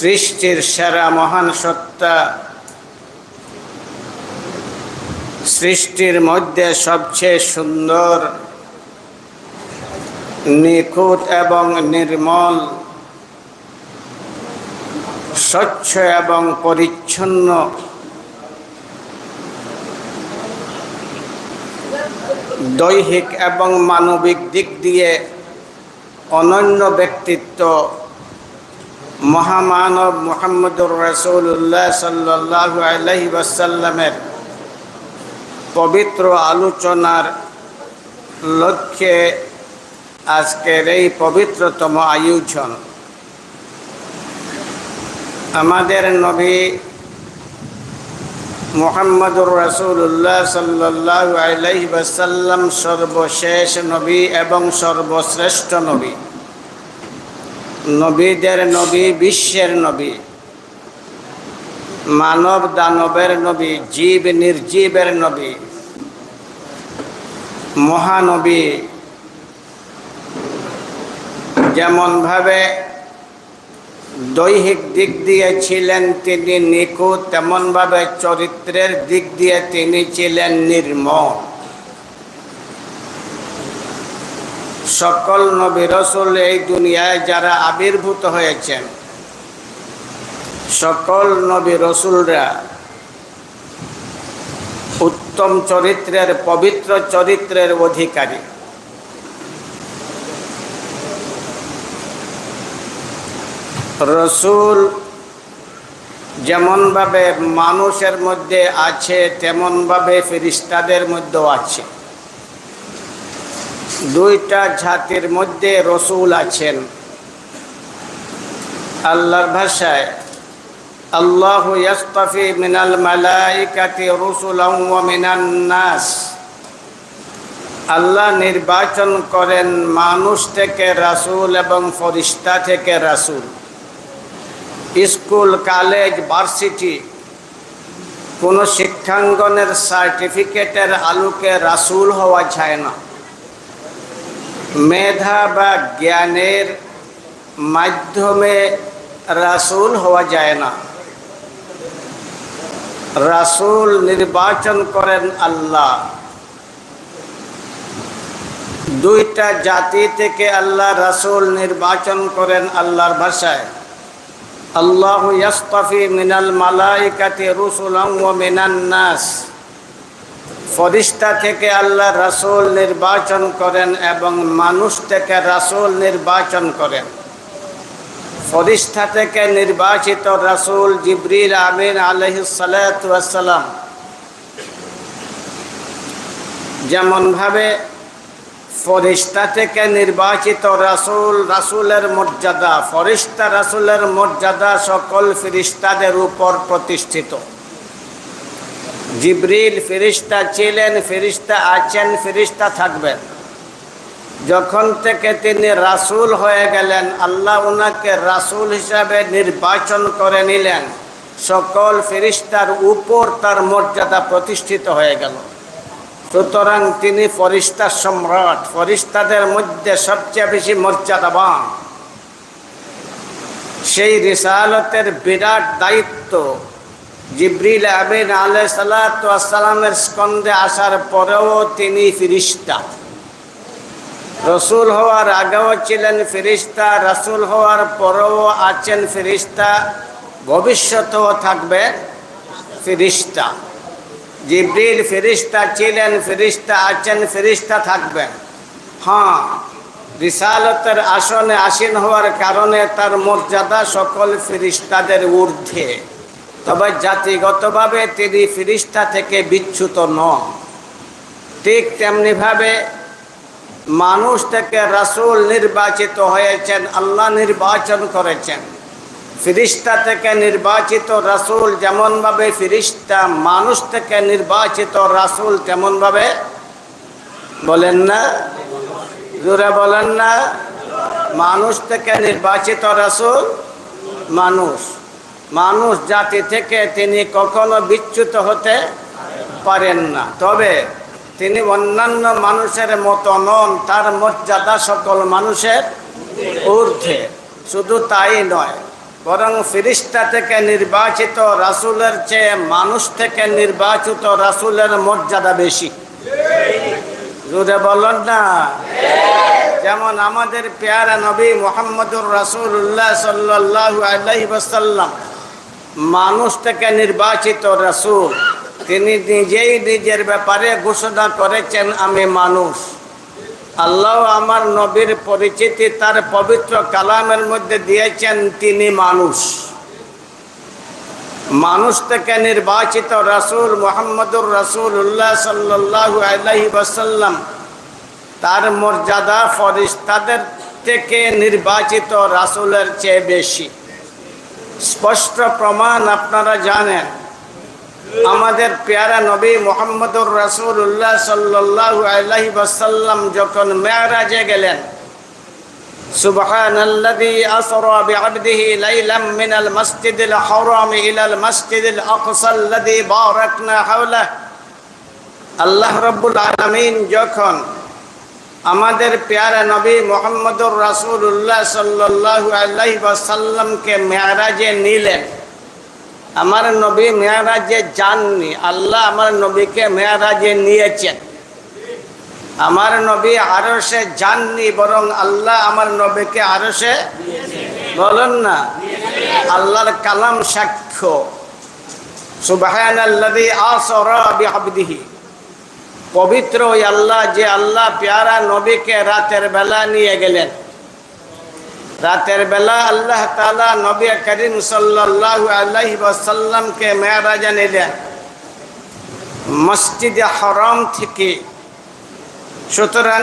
সৃষ্টির সেরা মহান সত্তা। সৃষ্টির মধ্যে সবচেয়ে সুন্দর, নিখুঁত এবং নির্মল, স্বচ্ছ এবং পরিচ্ছন্ন। দৈহিক এবং মানবিক দিক দিয়ে অনন্য ব্যক্তিত্ব। মহামানব মোহাম্মদুর রসুল্লাহ সাল্লাহ আলহি ওয়াসাল্লামের পবিত্র আলোচনার লক্ষ্যে আজকের এই পবিত্রতম আয়োজন। আমাদের নবী মোহাম্মদুর রসুল্লাহ সাল্লাহ আলহি ওয়াসাল্লাম সর্বশেষ নবী এবং সর্বশ্রেষ্ঠ নবী। নবীদের নবী, বিশ্বের নবী। মানব দানবের নবী, জীব নির্জীবের নবী। মহানবী। যেমনভাবে দৈহিক দিক দিয়ে ছিলেন তিনি নিখুঁত, তেমনভাবে চরিত্রের দিক দিয়ে তিনি ছিলেন নির্মল সকল নবী রসুল এই দুনিয়ায় যারা আবির্ভূত হয়েছেন, সকল নবী রসুলরা উত্তম চরিত্রের, পবিত্র চরিত্রের অধিকারী। রসুল যেমনভাবে মানুষের মধ্যে আছে, তেমনভাবে ফিরিস্তাদের মধ্যেও আছে। দুইটা জাতির মধ্যে রসুল আছেন। আল্লাহর ভাষায়, আল্লাহ ইয়াস্তাফি মিনাল মালাইকাতি রসুলাম ওয়া মিনান নাস। আল্লাহ নির্বাচন করেন মানুষ থেকে রাসূল এবং ফরিস্তা থেকে রাসূল। স্কুল, কলেজ, ভার্সিটি, কোনো শিক্ষাঙ্গনের সার্টিফিকেটের আলোকে রাসূল হওয়া যায় না। মেধা বা জ্ঞানের মাধ্যমে রাসূল হওয়া যায় না। রাসূল নির্বাচন করেন আল্লাহ। দুইটা জাতি থেকে আল্লাহ রাসূল নির্বাচন করেন আল্লাহর ভাষায়। আল্লাহ ইয়াস্তাফি মিনাল মালাইকাতি রুসুলাম ওয়া মিনান নাস। ফরিস্তা থেকে আল্লাহ রাসূল নির্বাচন করেন এবং মানুষ থেকে রাসূল নির্বাচন করেন। ফরিস্তা থেকে নির্বাচিত রাসূল জিবরিল আমিন আলহিসাল্লাম যেমনভাবে ফরিস্তা থেকে নির্বাচিত রাসূল, রাসূলের মর্যাদা, ফরিস্তা রাসূলের মর্যাদা সকল ফিরিস্তাদের উপর প্রতিষ্ঠিত। জিবরিল ফিরিস্তা ছিলেন, ফিরিস্তা আছেন, ফিরিস্তা থাকবেন। যখন থেকে তিনি রাসূল হয়ে গেলেন, আল্লাহ ওনাকে রাসূল হিসাবে নির্বাচন করে নিলেন। সকল ফেরিস্তার উপর তার মর্যাদা প্রতিষ্ঠিত হয়ে গেল। সুতরাং তিনি ফরিস্তা সম্রাট, ফরিস্তাদের মধ্যে সবচেয়ে বেশি মর্যাদাবান। সেই রিসালতের বিরাট দায়িত্ব জিব্রিল আবিন আলহ সালাতামের স্কন্দে আসার পরেও তিনি ফিরিস্তা রসুল হওয়ার আগেও ছিলেন ফিরিস্তা রসুল হওয়ার পরেও আছেন ফিরিস্তা ভবিষ্যতেও থাকবে ফিরিস্তা জিব্রিল ফেরিস্তা ছিলেন ফেরিস্তা আছেন ফেরিস্তা থাকবেন। হ্যাঁ রিসালতের আসনে আসীন হওয়ার কারণে তার মর্যাদা সকল ফিরিস্তাদের ঊর্ধ্বে। তবে জাতিগতভাবে তিনি ফিরিস্তা থেকে বিচ্যুত নন। ঠিক তেমনিভাবে মানুষ থেকে রাসূল নির্বাচিত হয়েছেন, আল্লাহ নির্বাচন করেছেন। ফিরিস্তা থেকে নির্বাচিত রাসূল যেমনভাবে ফিরিস্তা, মানুষ থেকে নির্বাচিত রাসূল তেমনভাবে বলেন না? জোরে বলেন না? মানুষ থেকে নির্বাচিত রাসূল মানুষ। মানুষ জাতি থেকে তিনি কখনো বিচ্যুত হতে পারেন না। তবে তিনি অন্যান্য মানুষের মতো নন, তার মর্যাদা সকল মানুষের ঊর্ধ্বে। শুধু তাই নয়, বরং ফিরিস্তা থেকে নির্বাচিত রাসূলের চেয়ে মানুষ থেকে নির্বাচিত রাসূলের মর্যাদা বেশি। জোরে বলুন না। যেমন আমাদের পেয়ারা নবী মোহাম্মদুর রাসূলুল্লাহ সাল্লাল্লাহু আলাইহি ওয়াসাল্লাম মানুষ থেকে নির্বাচিত রাসূল, তিনি নিজেই নিজের ব্যাপারে ঘোষণা করেছেন, আমি মানুষ। আল্লাহ আমার নবীর পরিচিতি তার পবিত্র কালামের মধ্যে দিয়েছেন, তিনি মানুষ। মানুষ থেকে নির্বাচিত রাসূল মোহাম্মদুর রাসূলুল্লাহ সাল্লাল্লাহু আলাইহি ওয়াসাল্লাম, তার মর্যাদা ফরিস্তাদের থেকে নির্বাচিত রাসূলের চেয়ে বেশি। স্পষ্ট প্রমাণ আপনারা জানেন আমাদের পেয়ারা নবী মোহাম্মদুর রাসূলুল্লাহ সাল্লাল্লাহু আলাইহি ওয়াসাল্লাম যখন মেরাজে গেলেন سبحان الذي أسرى بعبده ليلا من المسجد الحرام إلى المسجد الأقصى الذي باركنا حوله আল্লাহ রব্বুল আলমিন যখন আমাদের পেয়ারা নবী মোহাম্মদুর রাসূলুল্লাহ সাল্লাল্লাহু আলাইহি ওয়াসাল্লামকে মেয়ারাজে নিলেন। আমার নবী মেয়ারাজে যাননি, আল্লাহ আমার নবীকে মেয়ারাজে নিয়েছেন। আমার নবী আরও সে যাননি, বরং আল্লাহ আমার নবীকে আরও সে বলেন না, আল্লাহর কালাম সাক্ষ্য। সুবহানাল্লাযী আসরা বিআবদিহি পবিত্র ওই আল্লাহ যে আল্লাহ পেয়ারা নবীকে রাতের বেলা নিয়ে গেলেন। রাতের বেলা আল্লাহ তাআলা নবী করিম সাল্লাল্লাহু আলাইহি ওয়াসাল্লামকে মেরাজে নিলেন মসজিদে হরম থেকে। সুতরাং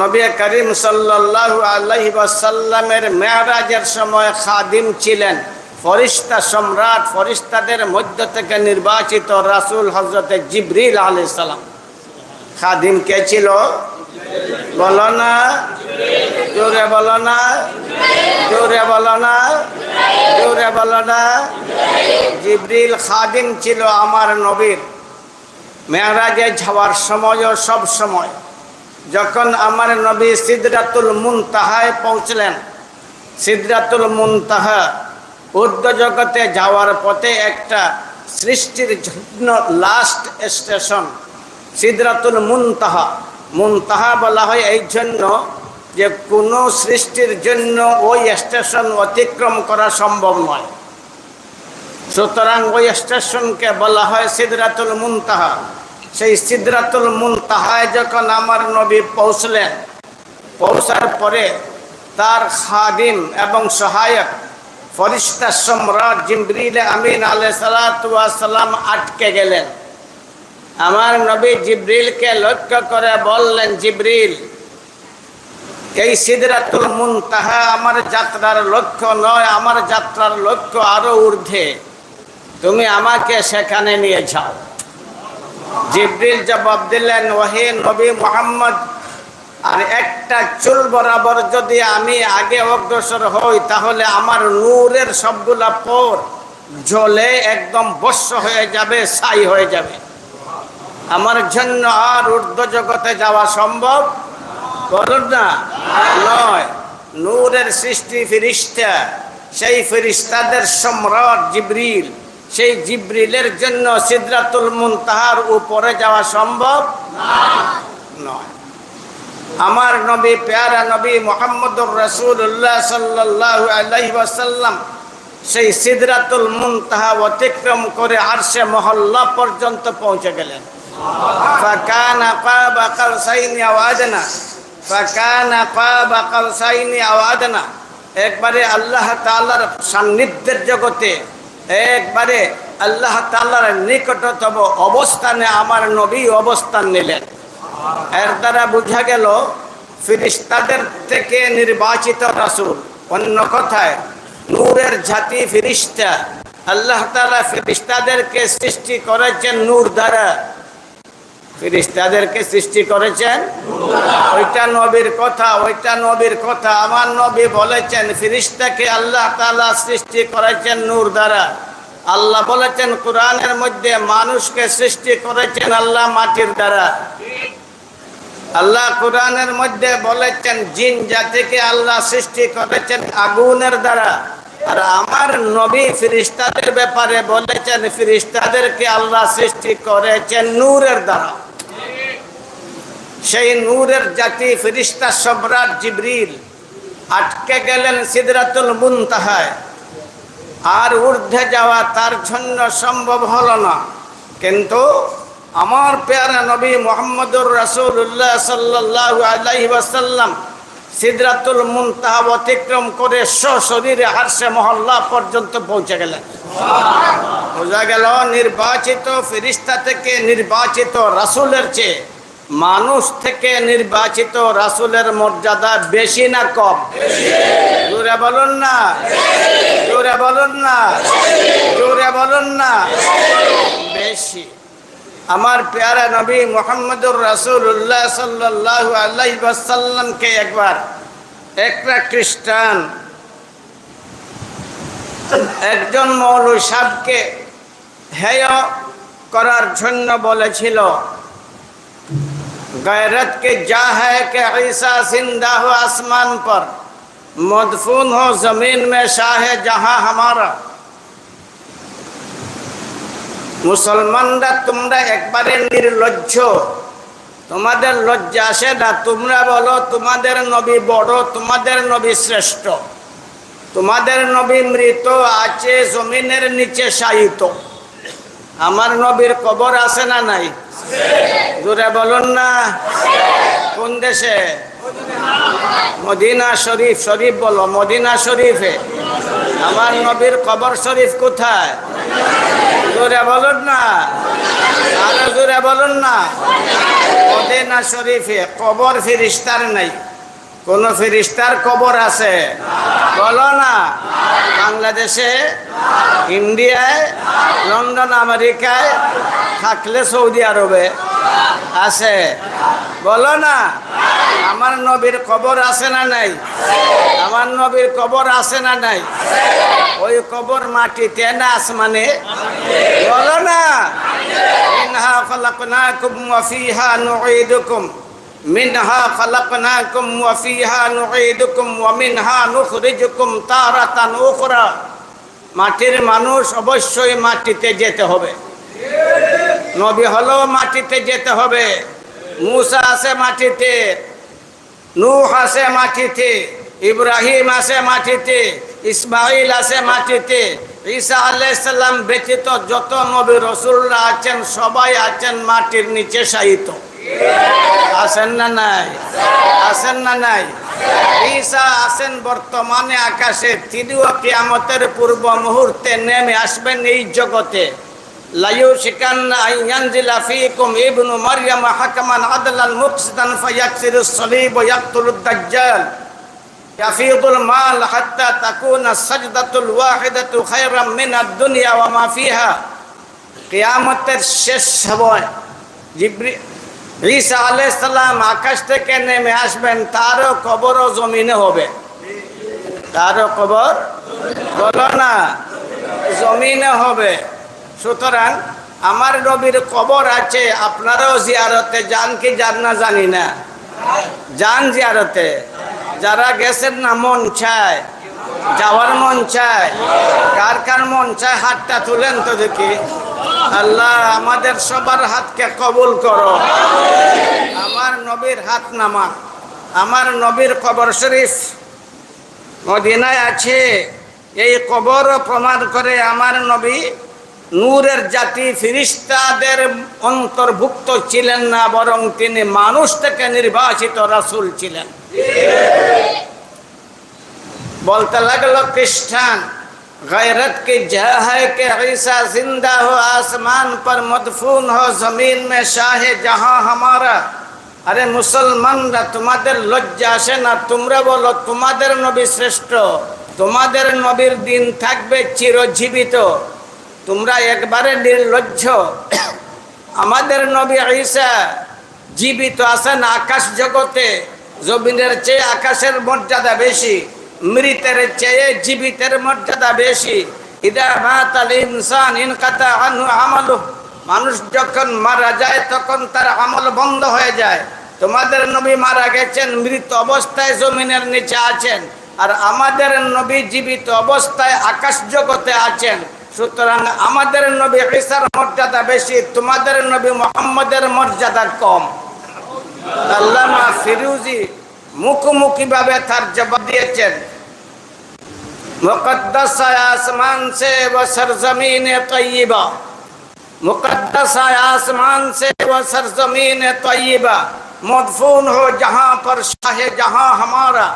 নবী করিম সাল্লাল্লাহু আলাইহি ওয়াসাল্লামের মেয়ারাজের সময় খাদিম ছিলেন। ফরিস্তা সম্রাট, ফরিস্তাদের মধ্য থেকে নির্বাচিত রাসূল হযরতে জিবরিল সালাম। খাদিম কে ছিল? বলো না। জোরে বলো না। জোরে বলো না। জোরে বলো না। জিবরিল খাদিম ছিল আমার নবীর। মেয়ারাজে যাওয়ার সময়ও সব সময়। যখন আমার নবী সিদরাতুল মুনতাহায় পৌঁছলেন, সিদরাতুল মুনতাহা উর্দ জগতে যাওয়ার পথে একটা সৃষ্টির জন্য লাস্ট স্টেশন সিদরাতুল মুনতাহা। মুনতাহা বলা হয় এই জন্য যে কোনো সৃষ্টির জন্য ওই স্টেশন অতিক্রম করা সম্ভব নয়। সুতরাং ওই স্টেশনকে বলা হয় সিদরাতুল মুনতাহা। সেই সিদরাতুল মুনতাহায় যখন আমার নবী পৌঁছলেন, পৌঁছার পরে তার খাদিম এবং সহায়ক ফরিস্তা সম্রাট জিব্রিল আমিন আলাই সালাম আটকে গেলেন। আমার নবী জিব্রিলকে লক্ষ্য করে বললেন, জিব্রিল, এই সিদরাতুল মুনতাহা আমার যাত্রার লক্ষ্য নয়, আমার যাত্রার লক্ষ্য আরও ঊর্ধ্বে। তুমি আমাকে সেখানে নিয়ে যাও। জিব্রিল জবাব দিলেন, ওহে নবী মোহাম্মদ, আর একটা চুল বরাবর যদি আমি আগে অগ্রসর হই, তাহলে আমার নূরের সবগুলা পর জলে একদম বস্য হয়ে যাবে, ছাই হয়ে যাবে। আমার জন্য আর ঊর্ধ্ব জগতে যাওয়া সম্ভব? বলুন না। নয়। নূরের সৃষ্টি ফিরিস্তা, সেই ফিরিস্তাদের সম্রাট জিব্রিল, সেই জিব্রিলের জন্য সিদ্রাতুল মুনতাহার উপরে যাওয়া সম্ভব? নয়। আমার নবী, পেয়ারা নবী মোহাম্মদুর রসুল্লাহ সাল্লাল্লাহু আলাইহি ওয়াসাল্লাম সেই সিদরাতুল মুনতাহা অতিক্রম করে আরশে মহল্লা পর্যন্ত পৌঁছে গেলেন। ফাকানা কাবা কালসাইনি আও আদনা ফাকানা কাবা কালসাইনি আও আদনা একবারে আল্লাহ তাআলার সান্নিধ্যের জগতে, একবারে আল্লাহ তাআলার নিকটতম অবস্থানে আমার নবী অবস্থান নিলেন। এর দ্বারা বোঝা গেল, ফিরিস্তাদের থেকে নির্বাচিত রাসূল। অন্য কথায়, নূরের জাতি ফিরিস্তা। আল্লাহ তাআলা ফিরিস্তাদেরকে সৃষ্টি করেছেন নূর দ্বারা। ফিরিস্তাদেরকে সৃষ্টি করেছেন। ওইটা নবীর কথা, ওইটা নবীর কথা। আমার নবী বলেছেন ফিরিস্তাকে আল্লাহ তাআলা সৃষ্টি করেছেন নূর দ্বারা। আল্লাহ বলেছেন, কোরআনের মধ্যে মানুষকে সৃষ্টি করেছেন আল্লাহ মাটির দ্বারা। আল্লাহ কোরআনের মধ্যে বলেছেন, জিন জাতিকে আল্লাহ সৃষ্টি করেছেন আগুনের দ্বারা। আর আমার নবী ফিরিস্তাদের ব্যাপারে বলেছেন ফিরিস্তাদেরকে আল্লাহ সৃষ্টি করেছেন নূরের দ্বারা। সেই নূরের জাতি ফিরিস্তা সম্রাট জিবরিল আটকে গেলেন সিদরাতুল মুনতাহায়। আর ঊর্ধ্বে যাওয়া তার জন্য সম্ভব হল না। কিন্তু আমার পেয়ারা নবী মোহাম্মদুর রাসূলুল্লাহ সাল্লাল্লাহু আলাইহি ওয়াসাল্লাম সিদরাতুল মুনতাহা অতিক্রম করে সশরীরে হারসে মহল্লা পর্যন্ত পৌঁছে গেলেন। বোঝা গেল নির্বাচিত ফিরিস্তা থেকে নির্বাচিত রাসূলের চেয়ে মানুষ থেকে নির্বাচিত রাসূলের মর্যাদা বেশি না কম? জোরে বলুন না। জোরে বলুন না। জোরে বলুন না। বেশি। আমার পেয়ারা নবী মোহাম্মদুর রাসূলুল্লাহ সাল্লাল্লাহু আলাইহি ওয়াসাল্লামকে একবার, একটা খ্রিস্টান, একজন মৌলু সাহকে হেয় করার জন্য বলেছিল गैरत के जा है कि ऐसा जिंदा हो आसमान पर मदफून हो जमीन में शाह जहां हमारा মুসলমানরা তোমরা একবারে নির্লজ্জ তোমাদের লজ্জা আসে না তোমরা বলো তোমাদের নবী বড় তোমাদের নবী শ্রেষ্ঠ তোমাদের নবী মৃত আছে জমিনের নিচে শায়িত আমার নবীর কবর আছে না নাই? জোরে বলুন না। কোন দেশে? মদিনা শরীফ শরীফ বলো, মদিনা শরীফে। আমার নবীর কবর শরীফ কোথায়? জোরে বলুন না। আরও জোরে বলুন না। মদিনা শরীফে কবর ফিরিস্তার নাই। কোন ফিরিস্তার কবর আছে? বলো না। বাংলাদেশে, ইন্ডিয়ায়, লন্ডন, আমেরিকায় থাকলে সৌদি আরবে আছে। বলো না। আমার নবীর কবর আছে না নাই? আমার নবীর কবর আছে না নাই? ওই কবর মাটিতে না আসমানে? বলো না। ইনহা খলাকনাকুম ওয়া ফিহা নুঈদুকুম। ওয়া ফিহা নুঈদুকুম ওয়া মিনহা নুখরিজুকুম তারাতান উখরা। মাটির মানুষ অবশ্যই মাটিতে যেতে হবে। নবী হলো মাটিতে যেতে হবে। মুসা আছে মাটিতে, নূহ আছে মাটিতে, ইব্রাহিম আছে মাটিতে ইসমাইল আছে মাটিতে। ঈসা আলাইসাল্লাম ব্যতীত যত নবী রসুল্লাহ আছেন, সবাই আছেন মাটির নিচে শায়িত। আছেন না নাই? আছেন না নাই? ঈসা আছেন বর্তমানে আকাশে, তিনিও কিয়ামতের পূর্ব মুহূর্তে নেমে আসবেন এই জগতে। লাইউশিকান্না আইয়ানজিলা ফীকুম ইবনু মারইয়াম হাকামান আদলান মুকসিতান ফায়াকসিরুস সলিব ওয়া ইয়াকতুলুদ দাজ্জাল। মাল হাত্তা তাকুনা সাজদাতুল ওয়াহিদাতু খায়রাম মিনাদ দুনিয়া ওয়া মা ফিহা। কিয়ামতের শেষ সময় জিব্রি ঈসা আলাইহিস সালাম আকাশ থেকে নেমে আসবেন, তারও কবরও জমিনে হবে। তারও কবর বলো না, জমিনে হবে। সুতরাং আমার নবীর কবর আছে, আপনারাও জিয়ারতে যান কি যান না জানি না। যান জিয়ারতে। যারা গেছেন না, মন চায়। যাওয়ার মন চায়। কার কার মন চায়, হাতটা তুলেন তো দেখি। আল্লাহ, আমাদের সবার হাতকে কবুল করো। আমার নবীর হাত নামা, আমার নবীর কবর শরীফ মদিনায় আছে। এই কবর প্রমাণ করে আমার নবী নূরের জাতি ফিরিস্তাদের অন্তর্ভুক্ত ছিলেন না, বরং তিনি মানুষ থেকে নির্বাচিত রাসুল ছিলেন। বলতে লাগল, খ্রিস্টান غیرت کی جہ ہے کہ عیسیٰ زندہ ہو, آسمان پر مدفون ہو, زمین میں شاہ جہاں ہمارا۔ আরে মুসলমানরা তোমাদের লজ্জা আসে না তোমরা বলো তোমাদের নবী শ্রেষ্ঠ তোমাদের নবীর দিন থাকবে চিরজীবিত তোমরা একবারে নির্লজ্জ আমাদের নবী ঈসা জীবিত আছেন আকাশ জগতে জমিনের চেয়ে আকাশের মর্যাদা বেশি মৃতের চেয়ে জীবিতের মর্যাদা বেশি। ইদা মাতাল ইনসান ইনকাতা আনহু আমালু মানুষ যখন মারা যায়, তখন তার আমল বন্ধ হয়ে যায়। তোমাদের নবী মারা গেছেন, মৃত অবস্থায় জমিনের নিচে আছেন। আর আমাদের নবী জীবিত অবস্থায় আকাশ জগতে আছেন। সুতরাং আমাদের নবী ঈসার মর্যাদা বেশি, তোমাদের নবী মোহাম্মদের মর্যাদা কম। আল্লামা ফিরুজি মুখোমুখি ভাবে তার জবাব দিয়েছেন मुकद्दस है आसमान से व सरजमीन तय्यबा मुकद्दस है आसमान से व सरजमीन तय्यबा मदफून हो जहां पर शाह जहां हमारा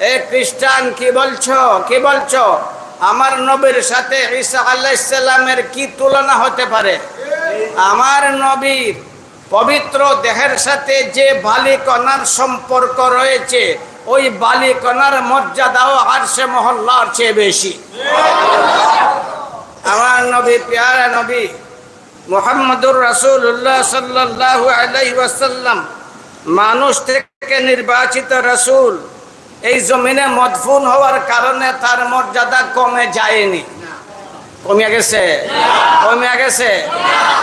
এ খ্রিস্টান কি বলছো কি বলছো আমার নবীর সাথে ঈসা আলাইসাল্লামের কি তুলনা হতে পারে আমার নবীর পবিত্র দেহের সাথে যে বালিকণার সম্পর্ক রয়েছে ওই বালিকণার মর্যাদাও আর সে মহল্লার চেয়ে বেশি। আমার নবী, পেয়ারা নবী, মোহাম্মদুর রাসূলুল্লাহ সাল্লাল্লাহু আলাইহি ওয়াসাল্লাম, মানুষ থেকে নির্বাচিত রাসূল, এই জমিনে মদফুন হওয়ার কারণে তার মর্যাদা কমে যায়নি। কমে গেছে? কমে গেছে?